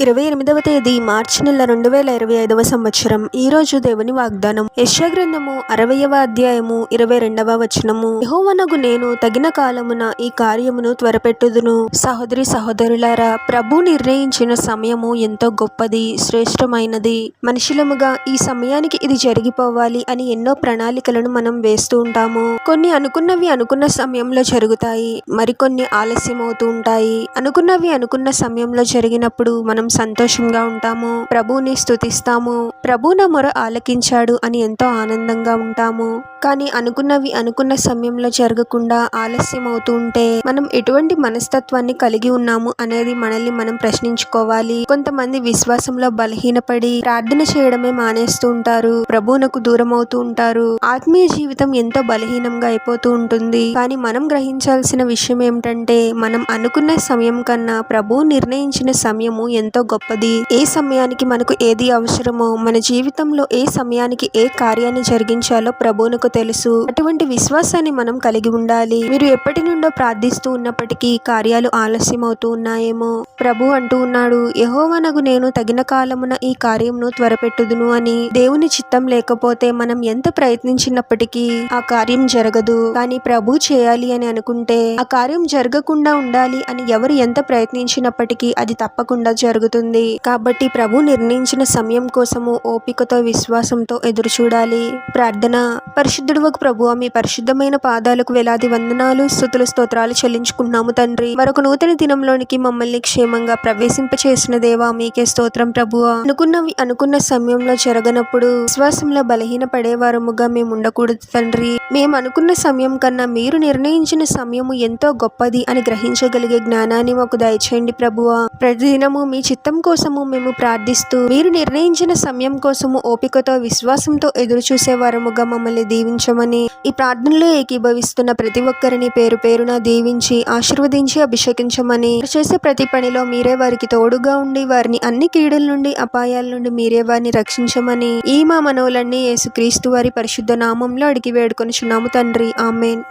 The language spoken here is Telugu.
ఇరవై ఎనిమిదవ తేదీ మార్చి నెల రెండు వేల ఇరవై ఐదవ సంవత్సరం. ఈ రోజు దేవుని వాగ్దానం. యశగ్రంథము అరవయవ అధ్యాయము ఇరవై రెండవ వచనము. యహోవనగు నేను తగిన కాలమున ఈ కార్యమును త్వరపెట్టుదును. సహోదరి సహోదరులారా ప్రభు నిర్ణయించిన సమయము ఎంతో గొప్పది శ్రేష్టమైనది. మనుషులముగా ఈ సమయానికి ఇది జరిగిపోవాలి అని ఎన్నో ప్రణాళికలను మనం వేస్తూ ఉంటాము. కొన్ని అనుకున్నవి అనుకున్న సమయంలో జరుగుతాయి మరికొన్ని ఆలస్యం అవుతూ ఉంటాయి. అనుకున్నవి అనుకున్న సమయంలో జరిగినప్పుడు మనం మనం సంతోషంగా ఉంటాము. ప్రభువుని స్థుతిస్తాము ప్రభు నా మొర ఆలకించాడు అని ఎంతో ఆనందంగా ఉంటాము. కానీ అనుకున్నవి అనుకున్న సమయంలో జరగకుండా ఆలస్యం అవుతూ ఉంటే మనం ఎటువంటి మనస్తత్వాన్ని కలిగి ఉన్నాము అనేది మనల్ని మనం ప్రశ్నించుకోవాలి. కొంతమంది విశ్వాసంలో బలహీనపడి ప్రార్థన చేయడమే మానేస్తూ ఉంటారు. ప్రభువునకు దూరం అవుతూ ఉంటారు. ఆత్మీయ జీవితం ఎంతో బలహీనంగా అయిపోతూ ఉంటుంది. కానీ మనం గ్రహించాల్సిన విషయం ఏమిటంటే మనం అనుకున్న సమయం కన్నా ప్రభువు నిర్ణయించిన సమయము ఎంతో ఎంతో గొప్పది. ఏ సమయానికి మనకు ఏది అవసరమో మన జీవితంలో ఏ సమయానికి ఏ కార్యాన్ని జరిగించాలో ప్రభువునకు తెలుసు. అటువంటి విశ్వాసాన్ని మనం కలిగి ఉండాలి. మీరు ఎప్పటి నుండో ప్రార్థిస్తూ ఉన్నప్పటికీ కార్యాలు ఆలస్యం అవుతూ ఉన్నాయేమో. ప్రభు అంటూ ఉన్నాడు యహోవనగు నేను తగిన కాలమున ఈ కార్యంను త్వరపెట్టుదును అని. దేవుని చిత్తం లేకపోతే మనం ఎంత ప్రయత్నించినప్పటికీ ఆ కార్యం జరగదు. కానీ ప్రభు చేయాలి అని అనుకుంటే ఆ కార్యం జరగకుండా ఉండాలి అని ఎవరు ఎంత ప్రయత్నించినప్పటికీ అది తప్పకుండా జరుగుతుంది జరుగుతుంది కాబట్టి ప్రభు నిర్ణయించిన సమయం కోసము ఓపికతో విశ్వాసంతో ఎదురు చూడాలి ప్రార్థన. పరిశుద్ధుడు ఒక ప్రభు మీ పరిశుద్ధమైన పాదాలకు వేలాది వందనాలు స్థుతులు స్తోత్రాలు చెల్లించుకున్నాము తండ్రి. మరొక నూతన దినంలోనికి మమ్మల్ని క్షేమంగా ప్రవేశింప చేసిన దేవా మీకే స్తోత్రం ప్రభువా అనుకున్నవి అనుకున్న సమయంలో జరగనప్పుడు విశ్వాసంలో బలహీన పడేవారముగా మేము ఉండకూడదు తండ్రి. మేము అనుకున్న సమయం కన్నా మీరు నిర్ణయించిన సమయము ఎంతో గొప్పది అని గ్రహించగలిగే జ్ఞానాన్ని మాకు దయచేయండి ప్రభువ ప్రతిదినము మీ చిత్తం కోసము మేము ప్రార్థిస్తూ మీరు నిర్ణయించిన సమయం కోసము ఓపికతో విశ్వాసంతో ఎదురు చూసేవారముగా మమ్మల్ని దీవించమని ఈ ప్రార్థనలో ఏకీభవిస్తున్న ప్రతి ఒక్కరిని పేరు పేరున దీవించి ఆశీర్వదించి అభిషేకించమని చేసే ప్రతి పనిలో మీరే వారికి తోడుగా ఉండి వారిని అన్ని క్రీడల నుండి అపాయాల నుండి మీరే వారిని రక్షించమని ఈ మా మనవులన్నీ యేసుక్రీస్తు వారి పరిశుద్ధ నామంలో అడిగి వేడుకొనిచున్నాము తండ్రి. ఆమెన్.